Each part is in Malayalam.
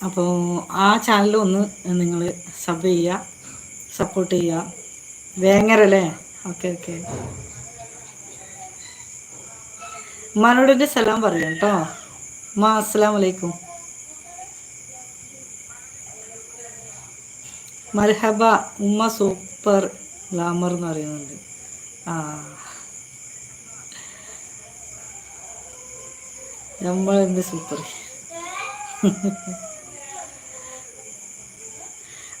അപ്പോൾ ആ ചാനൽ ഒന്ന് നിങ്ങൾ സബ് ചെയ്യുക സപ്പോർട്ട് ചെയ്യുക വേങ്ങരല്ലേ ഓക്കെ ഓക്കെ ഉമ്മാനോട് സലാം പറയാം കേട്ടോ. ഉമ്മ അസ്സലാം വലൈക്കും മർഹബ ഉമ്മ സൂപ്പർ ഗ്ലാമർ എന്ന് പറയുന്നുണ്ട്. ആ. നമ്മളെന്ത് സൂപ്പർ?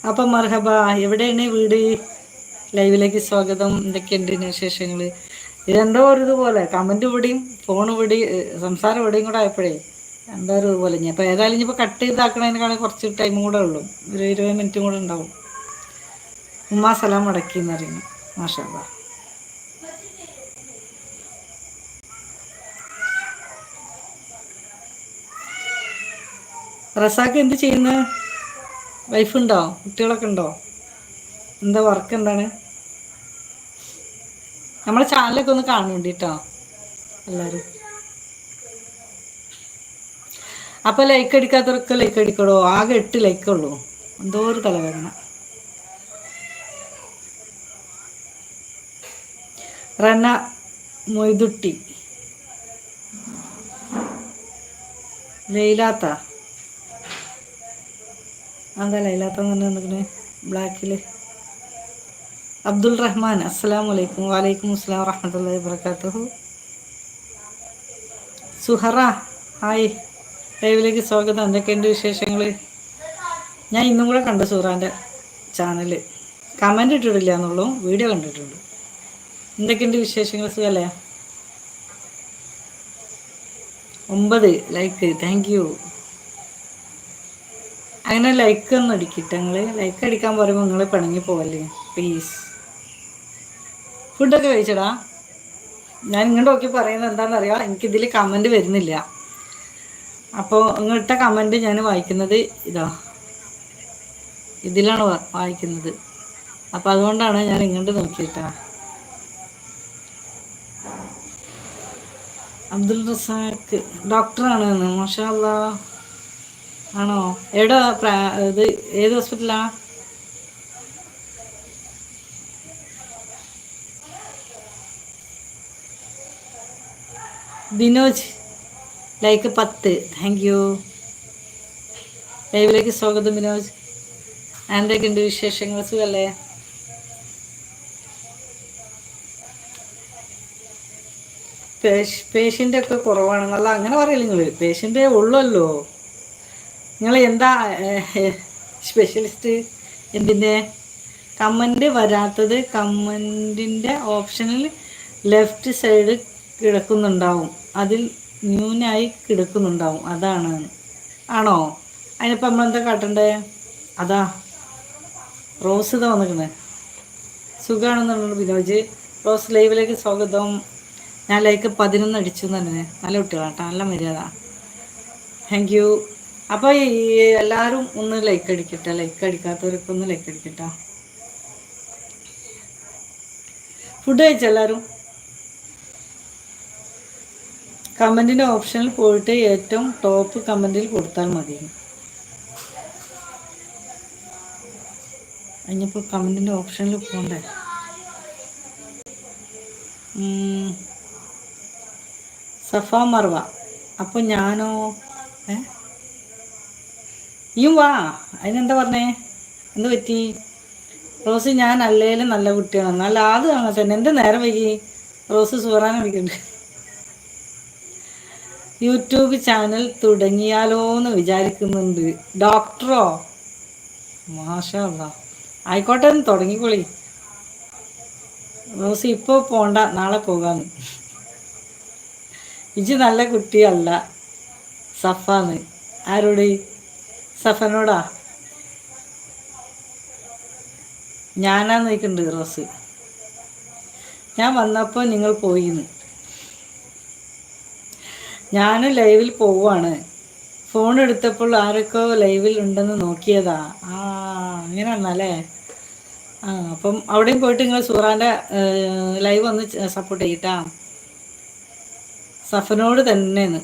അപ്പം മർഹബ എവിടെയാണ് വീട്? ലൈവിലേക്ക് സ്വാഗതം. എന്തൊക്കെയുണ്ട് വിശേഷങ്ങൾ ഇതെന്തോ ഒരു ഇതുപോലെ കമന്റ് ഇവിടെയും ഫോൺ ഇവിടെ സംസാരം ഇവിടെയും കൂടെ ആയപ്പോഴേ എന്തോ ഒരു ഇതുപോലെ ഞാൻ അപ്പോൾ ഏതായാലും ഇനിയിപ്പോൾ കട്ട് ചെയ്താക്കണതിനേക്കാളും കുറച്ച് ടൈം കൂടെ ഉള്ളൂ. ഒരു ഇരുപത് മിനിറ്റും കൂടെ ഉണ്ടാവും. ഉമ്മാ സലാം മടക്കി എന്ന് പറയുന്നു. മാഷാ റസാക്ക് എന്ത് ചെയ്യുന്നു? വൈഫുണ്ടോ? കുട്ടികളൊക്കെ ഉണ്ടോ? എന്താ വർക്ക് എന്താണ്? നമ്മളെ ചാനലൊക്കെ ഒന്ന് കാണുന്നുണ്ട് കേട്ടോ എല്ലാവരും അപ്പോൾ ലൈക്ക് അടിക്കാത്തവർക്ക് ലൈക്ക് അടിക്കടോ? ആകെ എട്ട് ലൈക്കുള്ളൂ എന്തോ ഒരു തലവേദന. റന മൊയ്തുട്ടി. ലൈലാത്ത. അതാ ഇല്ലാത്ത പറഞ്ഞിട്ടുണ്ടെങ്കിൽ ബ്ലാക്കിൽ അബ്ദുൾ റഹ്മാൻ അസ്സാം വലൈക്കും വാലൈക്കും അസ്സാം വറഹമത്തല്ലാ വാത്തു സുഹറ ഹായ്. ലൈവിലേക്ക് സ്വാഗതം. എന്തൊക്കെയുണ്ട് വിശേഷങ്ങൾ ഞാൻ ഇന്നും കൂടെ കണ്ടു സുഹറാന്റെ ചാനൽ കമന്റ് ഇട്ടിട്ടില്ല എന്നുള്ളൂ. വീഡിയോ കണ്ടിട്ടുണ്ട്. എന്തൊക്കെയുണ്ട് വിശേഷങ്ങൾ? സുഖല്ലേ? ഒമ്പത് ലൈക്ക്. Thank you. അങ്ങനെ ലൈക്ക് ഒന്നും അടിക്കട്ടെ നിങ്ങൾ ലൈക്ക് അടിക്കാൻ പറയുമ്പോൾ നിങ്ങൾ പിണങ്ങി പോവല്ലേ? പ്ലീസ് ഫുഡൊക്കെ കഴിച്ചടാ. ഞാൻ ഇങ്ങോട്ട് നോക്കി പറയുന്നത് എന്താണെന്നറിയാം? എനിക്കിതിൽ കമന്റ് വരുന്നില്ല. അപ്പോൾ ഇങ്ങോട്ട കമന്റ് ഞാൻ വായിക്കുന്നത് ഇതാ. ഇതിലാണ് വായിക്കുന്നത്. അപ്പോൾ അതുകൊണ്ടാണ് ഞാൻ ഇങ്ങോട്ട് നോക്കിയിട്ടാ. അബ്ദുൽ റസാഖ് ഡോക്ടറാണ് മാഷാല്ല ആണോ? എവിടെ ഇത് ഏത് ഹോസ്പിറ്റലാ ബിനോജ് ലൈക്ക് പത്ത്. താങ്ക് യു ലൈവിലേക്ക് സ്വാഗതം ബിനോജ് എന്തൊക്കെയുണ്ട് വിശേഷങ്ങൾ? സുഖല്ലേ? പേഷ്യന്റ് ഒക്കെ കുറവാണ്. നല്ല അങ്ങനെ പറയില്ല നിങ്ങൾ പേഷ്യന്റ് ഉള്ളല്ലോ. നിങ്ങൾ എന്താ സ്പെഷ്യലിസ്റ്റ് എന്തിന്റെ? കമന്റ് വരാത്തത് കമന്റിന്റെ ഓപ്ഷനിൽ ലെഫ്റ്റ് സൈഡ് കിടക്കുന്നുണ്ടാവും. അതിൽ ന്യൂനായി കിടക്കുന്നുണ്ടാവും. അതാണ്. ആണോ? അതിനിപ്പോൾ നമ്മളെന്താ കാട്ടണ്ടേ? അതാ റോസ് ഇതാ വന്നിരിക്കുന്നത് സുഖമാണെന്നുള്ളത് വിനോജ് റോസ് ലൈവിലേക്ക് സ്വാഗതം. ഞാൻ ലൈക്ക് പതിനൊന്ന് അടിച്ചു തന്നെ നല്ല കുട്ടികളാണ് കേട്ടോ. നല്ല മര്യാദ. താങ്ക് യു അപ്പോൾ ഈ എല്ലാവരും ഒന്ന് ലൈക്ക് അടിക്കട്ടെ? ലൈക്ക് അടിക്കാത്തവരൊക്കെ ഒന്ന് ലൈക്ക് അടിക്കട്ട? ഫുഡ് കഴിച്ച എല്ലാവരും കമന്റിന്റെ ഓപ്ഷനിൽ പോയിട്ട് ഏറ്റവും ടോപ്പ് കമന്റിൽ കൊടുത്താൽ മതി. അതിനിപ്പോൾ കമന്റിന്റെ ഓപ്ഷനിൽ പോകണ്ടേ സഫ മർവ. അപ്പോൾ ഞാനോ ഏ? നീയും വാ. അതിനെന്താ പറഞ്ഞേ? എന്ത് പറ്റി? റോസ് ഞാൻ അല്ലേലും നല്ല കുട്ടിയാണ്. നല്ല അത് കാണാൻ തന്നെ. എന്റെ നേരം വൈകി റോസ് സുഹറാൻ വിളിക്കുന്നുണ്ട് യൂട്യൂബ് ചാനൽ തുടങ്ങിയാലോ എന്ന് വിചാരിക്കുന്നുണ്ട്. ഡോക്ടറോ? മാഷാ ആയിക്കോട്ടെ തുടങ്ങിക്കോളി. റോസ് ഇപ്പോൾ പോണ്ട. നാളെ പോകാന്ന്. ഇജ് നല്ല കുട്ടിയല്ല. സഫാന്ന്. ആരോട്? സഫനോടാ? ഞാനാ നോക്കുന്നുണ്ട് റോസ് ഞാൻ വന്നപ്പോൾ നിങ്ങൾ പോയിന്ന്. ഞാൻ ലൈവിൽ പോവാണ്. ഫോൺ എടുത്തപ്പോൾ ആരൊക്കെ ലൈവിൽ ഉണ്ടെന്ന് നോക്കിയതാ. ആ അങ്ങനെയാണല്ലേ? ആ അപ്പം അവിടെയും പോയിട്ട് നിങ്ങൾ സൂറാന്റെ ലൈവ് ഒന്ന് സപ്പോർട്ട് ചെയ്യട്ടാ. സഫനോട് തന്നെയാണ്